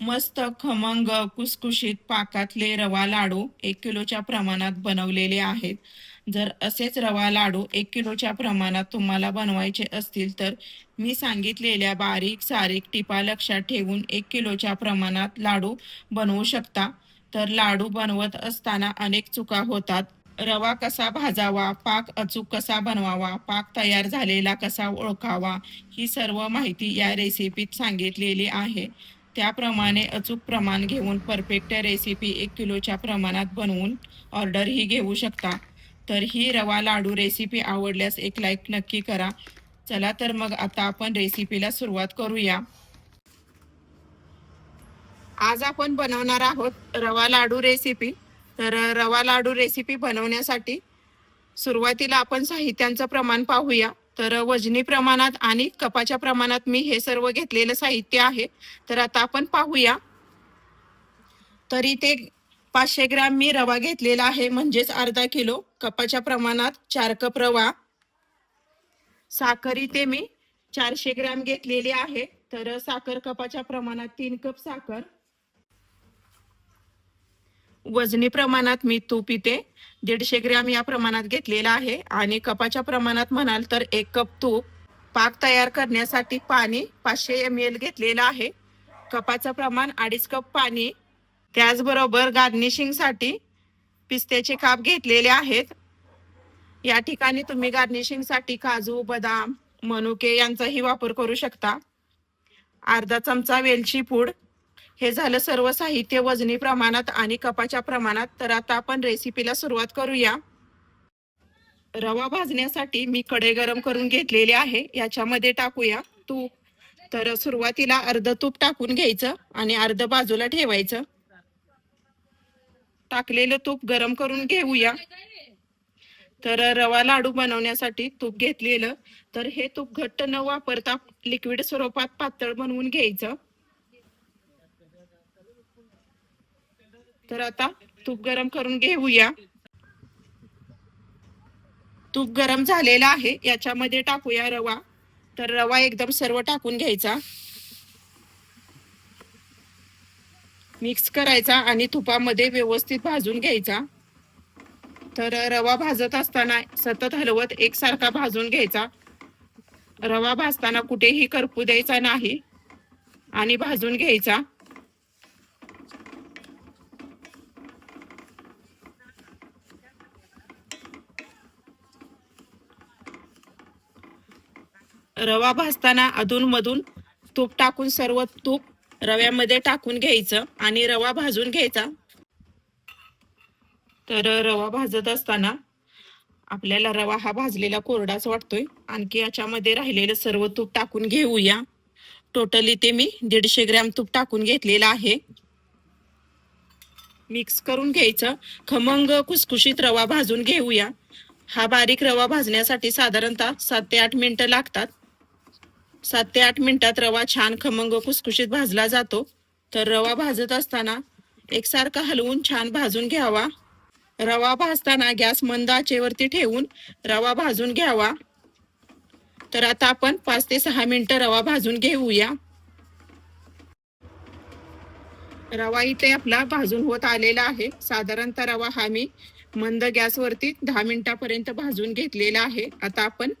मस्त खमंग कुसकुशीत पाकातले रवा लाडू एक किलोच्या प्रमाणात बनवलेले आहेत. जर असेच रवा लाडू एक किलोच्या प्रमाणात तुम्हाला बनवायचे असतील तर मी सांगितलेल्या बारीक सारीक टिपा लक्षात ठेवून एक किलोच्या प्रमाणात लाडू बनवू शकता. तर लाडू बनवत असताना अनेक चुका होतात. रवा कसा भाजावा पाक अचूक कसा बनवावा पाक तयार झालेला कसा ओळखावा ही सर्व माहिती या रेसिपीत सांगितलेली आहे. त्याप्रमाणे अचूक प्रमाण घेऊन परफेक्ट रेसिपी एक किलोच्या प्रमाणात बनवून ऑर्डरही घेऊ शकता. तर ही रवा लाडू रेसिपी आवडल्यास एक लाईक नक्की करा. चला तर मग आता आपण रेसिपीला सुरुवात करूया. आज आपण बनवणार आहोत रवा लाडू रेसिपी तर रवा लाडू रेसिपी बनवण्यासाठी सुरुवातीला आपण साहित्यांचं प्रमाण पाहूया. तर वजनी प्रमाणात आणि कपाच्या प्रमाणात मी हे सर्व घेतलेलं साहित्य आहे. तर आता आपण पाहूया. तरी ते पाचशे ग्रॅम मी रवा घेतलेला आहे म्हणजेच अर्धा किलो. कपाच्या प्रमाणात चार कप रवा. साखर इथे मी चारशे ग्रॅम घेतलेली आहे. तर साखर कपाच्या प्रमाणात तीन कप साखर. वजनी प्रमाणात मी तूप इथे दीडशे ग्रॅम या प्रमाणात घेतलेला आहे. आणि कपाच्या प्रमाणात म्हणाल तर एक कप तूप पाक तयार करण्यासाठी पाणी पाचशे एम एल घेतलेलं आहे. कपाचं प्रमाण अडीच कप पाणी त्याचबरोबर गार्निशिंगसाठी पिस्त्याचे काप घेतलेले आहेत. या ठिकाणी तुम्ही गार्निशिंगसाठी काजू बदाम मनुके यांचाही वापर करू शकता. अर्धा चमचा वेलची पूड हे झालं सर्व साहित्य वजनी प्रमाणात आणि कपाच्या प्रमाणात. तर आता आपण रेसिपीला सुरुवात करूया. रवा भाजण्यासाठी मी कडे गरम करून घेतलेले आहे. याच्यामध्ये टाकूया तूप. तर सुरुवातीला अर्ध तूप टाकून घ्यायचं आणि अर्ध बाजूला ठेवायचं. टाकलेलं तूप गरम करून घेऊया. तर रवा लाडू बनवण्यासाठी तूप घेतलेलं. तर हे तूप घट्ट न वापरता लिक्विड स्वरूपात पातळ बनवून घ्यायचं. तर आता तूप गरम करून घेऊया. तूप गरम झालेला आहे याच्यामध्ये टाकूया रवा. तर रवा एकदम सर्व टाकून घ्यायचा. मिक्स करायचा आणि तुपामध्ये व्यवस्थित भाजून घ्यायचा. तर रवा भाजत असताना सतत हलवत एकसारखा भाजून घ्यायचा. रवा भाजताना कुठेही करपू द्यायचा नाही आणि भाजून घ्यायचा. रवा भाजताना अधूनमधून तूप टाकून सर्व तूप रव्यामध्ये टाकून घ्यायचं आणि रवा भाजून घ्यायचा. तर रवा भाजत असताना आपल्याला रवा हा भाजलेला कोरडाच वाटतोय. आणखी याच्यामध्ये राहिलेलं सर्व तूप टाकून घेऊया. टोटली ते मी दीडशे ग्रॅम तूप टाकून घेतलेलं आहे. मिक्स करून घ्यायचं. खमंग कुसकुशीत रवा भाजून घेऊया. हा बारीक रवा भाजण्यासाठी साधारणतः सात ते आठ मिनिटं लागतात. सात ते आठ मिनिटात रवा छान खमंग कुसकुशीत भाजला जातो. तर रवा भाजत असताना एकसारखा हलवून छान भाजून घ्यावा. रवा भाजताना गॅस मंद आचेवरती ठेवून रवा भाजून घ्यावा. तर आता आपण पाच ते सहा मिनिटं रवा भाजून घेऊया. रवा इथे आपला भाजून होत आलेला आहे. साधारणतः रवा हा मी मंद गॅसवरती दहा मिनिटापर्यंत भाजून घेतलेला आहे. आता आपण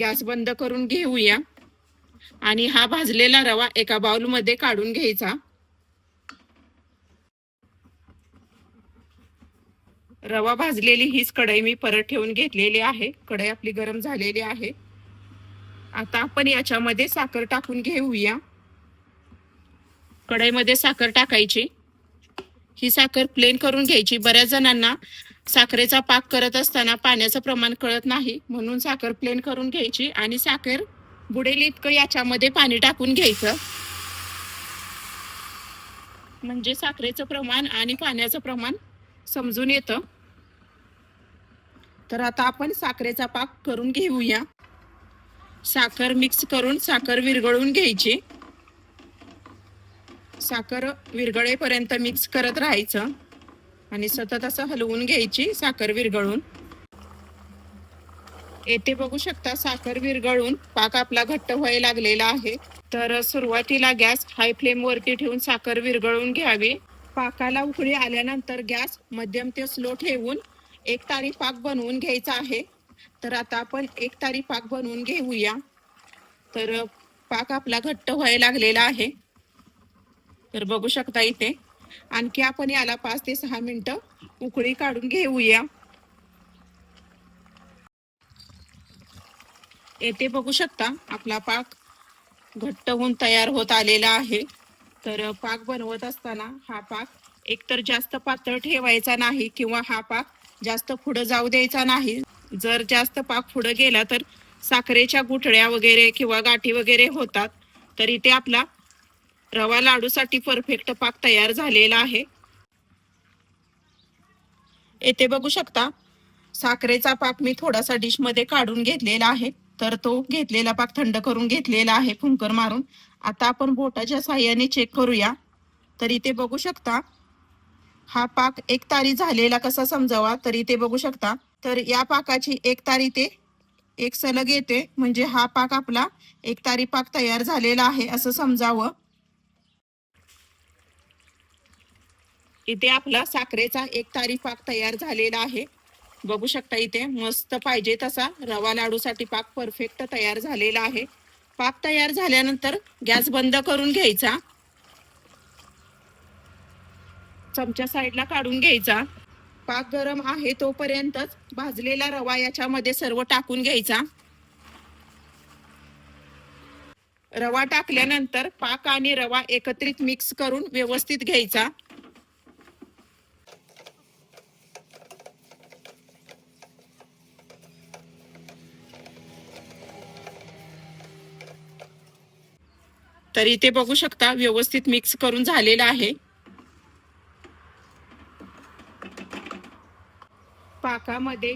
गॅस बंद करून घेऊया. आणि हा भाजलेला रवा एका बाउलमध्ये काढून घ्यायचा. रवा भाजलेली हीच कढई मी परत ठेवून घेतलेली आहे. कढई आपली गरम झालेली आहे. आता आपण याच्यामध्ये साखर टाकून घेऊया. कढईमध्ये साखर टाकायची. ही साखर प्लेन करून घ्यायची. बऱ्याच जणांना साखरेचा पाक करत असताना पाण्याचं प्रमाण कळत नाही. म्हणून साखर प्लेन करून घ्यायची आणि साखर बुडेल इतकं याच्यामध्ये पाणी टाकून घ्यायचं. म्हणजे साखरेचं प्रमाण आणि पाण्याचं प्रमाण समजून येतं. तर आता आपण साखरेचा पाक करून घेऊया. साखर मिक्स करून साखर विरघळून घ्यायची. साखर विरघळेपर्यंत मिक्स करत राहायचं. आणि सतत असं हलवून घ्यायची साखर विरघळून. येथे बघू शकता साखर विरघळून पाक आपला घट्ट व्हायला लागलेला आहे. तर सुरुवातीला गॅस हाय फ्लेम वरती ठेवून साखर विरघळून घ्यावी. पाकाला उकळी आल्यानंतर गॅस मध्यम ते स्लो ठेवून एक तारी पाक बनवून घ्यायचा आहे. तर आता आपण एक तारी पाक बनवून घेऊया. तर पाक आपला घट्ट व्हायला लागलेला आहे. तर बघू शकता इथे. आणखी आपण याला पाच ते सहा मिनिटं उकळी काढून घेऊया. येथे बघू शकता आपला पाक घट्ट होऊन तयार होत आलेला आहे. तर पाक बनवत असताना हा पाक एकतर जास्त पातळ ठेवायचा नाही किंवा हा पाक जास्त पुढं जाऊ द्यायचा नाही. जर जास्त पाक पुढं गेला तर साखरेच्या गुठळ्या वगैरे किंवा गाठी वगैरे होतात. तर इथे आपला रवा लाडूसाठी परफेक्ट पाक तयार झालेला आहे. येथे बघू शकता साखरेचा पाक मी थोडासा डिशमध्ये काढून घेतलेला आहे. तर तो घेतलेला पाक थंड करून घेतलेला आहे फुंकर मारून. आता आपण बोटाच्या साह्याने चेक करूया. तर इथे बघू शकता. हा पाक एक तारी झालेला कसा समजावा? तर इथे बघू शकता. तर या पाकाची एक तारी ते एक सलग येते. म्हणजे हा पाक आपला एक तारी पाक तयार झालेला आहे असं समजावं. इथे आपला साखरेचा एक तारी पाक तयार झालेला आहे. बघू शकता इथे. मस्त पाहिजे तसा रवा लाडूसाठी पाक परफेक्ट तयार झालेला आहे. पाक तयार झाल्यानंतर गॅस बंद करून घ्यायचा. चमच्या साईडला काढून घ्यायचा. पाक गरम आहे तोपर्यंतच भाजलेला रवा याच्यामध्ये सर्व टाकून घ्यायचा. रवा टाकल्यानंतर पाक आणि रवा एकत्रित मिक्स करून व्यवस्थित घ्यायचा. तर इथे बघू शकता व्यवस्थित मिक्स करून झालेला आहे. पाकामध्ये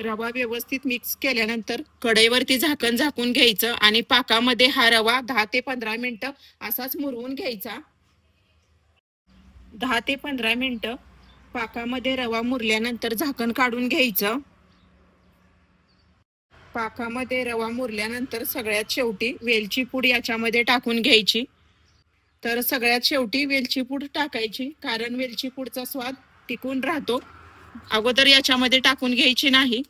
रवा व्यवस्थित मिक्स केल्यानंतर कढईवरती झाकण झाकून घ्यायचं आणि पाकामध्ये हा रवा दहा ते पंधरा मिनिटं असाच मुरवून घ्यायचा. दहा ते पंधरा मिनटं पाकामध्ये रवा मुरल्यानंतर झाकण काढून घ्यायचं. पाकामध्ये रवा मुरल्यानंतर सगळ्यात शेवटी वेलची पूड याच्यामध्ये टाकून घ्यायची. तर सगळ्यात शेवटी वेलची पूड टाकायची कारण वेलची पूडचा स्वाद टिकून राहतो. अगोदर याच्यामध्ये टाकून घ्यायची नाही.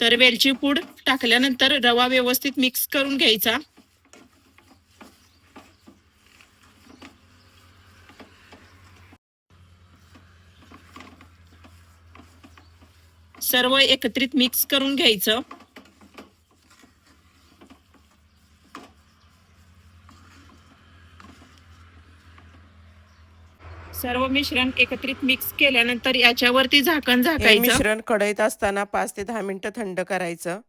तर वेलची पूड टाकल्यानंतर रवा व्यवस्थित मिक्स करून घ्यायचा. सर्व एकत्रित मिक्स करून घ्यायचं. सर्व मिश्रण एकत्रित मिक्स केल्यानंतर याच्यावरती झाकण हे झाकायचं. मिश्रण कढईत असताना पाच ते दहा मिनिटं थंड करायचं.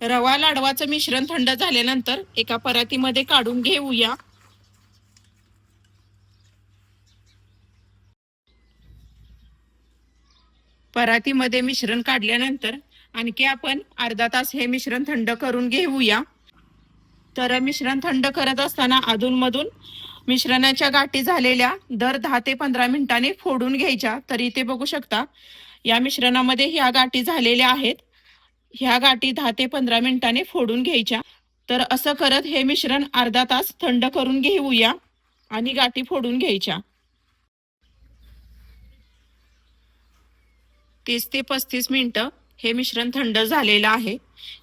रवा लाडवाचं मिश्रण थंड झाल्यानंतर एका परातीमध्ये काढून घेऊया. परातीमध्ये मिश्रण काढल्यानंतर आणखी आपण अर्धा तास हे मिश्रण थंड करून घेऊया. तर मिश्रण थंड करत असताना अधूनमधून मिश्रणाच्या गाठी झालेल्या दर दहा ते पंधरा मिनिटांनी फोडून घ्यायच्या. तर इथे बघू शकता. या मिश्रणामध्ये ह्या गाठी झालेल्या आहेत. ह्या गाठी दहा ते पंधरा मिनिटांनी फोडून घ्यायच्या. तर असं करत हे मिश्रण अर्धा तास थंड करून घेऊया आणि गाठी फोडून घ्यायच्या. तीस ते पस्तीस मिनटं हे मिश्रण थंड झालेलं आहे.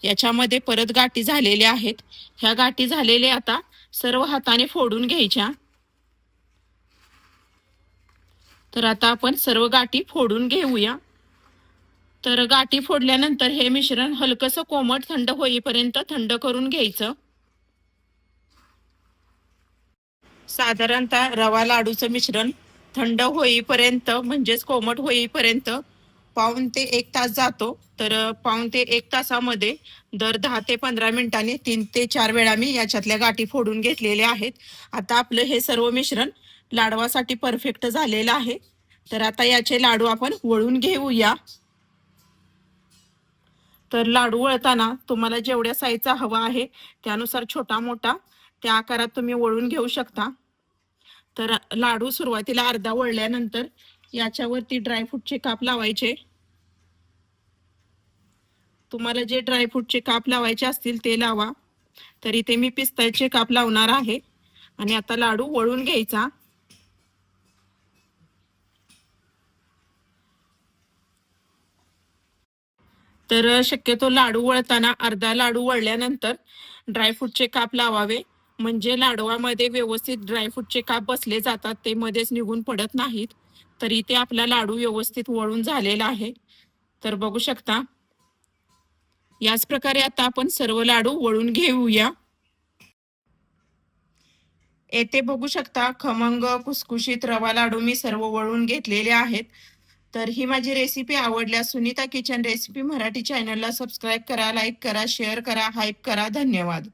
याच्यामध्ये परत गाठी झालेल्या आहेत. ह्या गाठी झालेल्या आता सर्व हाताने फोडून घ्यायच्या. तर आता आपण सर्व गाठी फोडून घेऊया. तर गाठी फोडल्यानंतर हे मिश्रण हलकसं कोमट थंड होईपर्यंत थंड करून घ्यायचं. साधारणतः रवा लाडूचं मिश्रण थंड होईपर्यंत म्हणजेच कोमट होईपर्यंत पाऊन ते एक तास जातो. तर पाऊन ते एक तासामध्ये दर दहा ते पंधरा मिनिटांनी तीन ते चार वेळा मी याच्यातल्या गाठी फोडून घेतलेल्या आहेत. आता आपलं हे सर्व मिश्रण लाडवासाठी परफेक्ट झालेला आहे. तर आता याचे लाडू आपण वळून घेऊया. तर लाडू वळताना तुम्हाला जेवढ्या साईजचा हवा आहे त्यानुसार छोटा मोठा त्या आकारात तुम्ही वळून घेऊ शकता. तर लाडू सुरुवातीला अर्धा वळल्यानंतर याच्यावरती ड्रायफ्रूटचे काप लावायचे. तुम्हाला जे ड्रायफ्रूटचे काप लावायचे असतील ते लावा. तर इथे मी पिस्ताचे काप लावणार आहे. आणि आता लाडू वळून घ्यायचा. तर शक्यतो लाडू वळताना अर्धा लाडू वळल्यानंतर ड्रायफ्रूटचे काप लावावे. म्हणजे लाडवामध्ये व्यवस्थित ड्रायफ्रूटचे काप बसले जातात ते मध्येच निघून पडत नाहीत. तर इथे आपला लाडू व्यवस्थित वळून झालेला आहे. तर बघू शकता. याच प्रकारे आता आपण सर्व लाडू वळून घेऊया. येथे बघू शकता खमंग कुसकुशीत रवा लाडू मी सर्व वळून घेतलेले आहेत. तर ही माझी रेसिपी आवडल्यास सुनीता किचन रेसिपी मराठी चॅनलला सबस्क्राईब करा लाईक करा शेअर करा हाईप करा. धन्यवाद.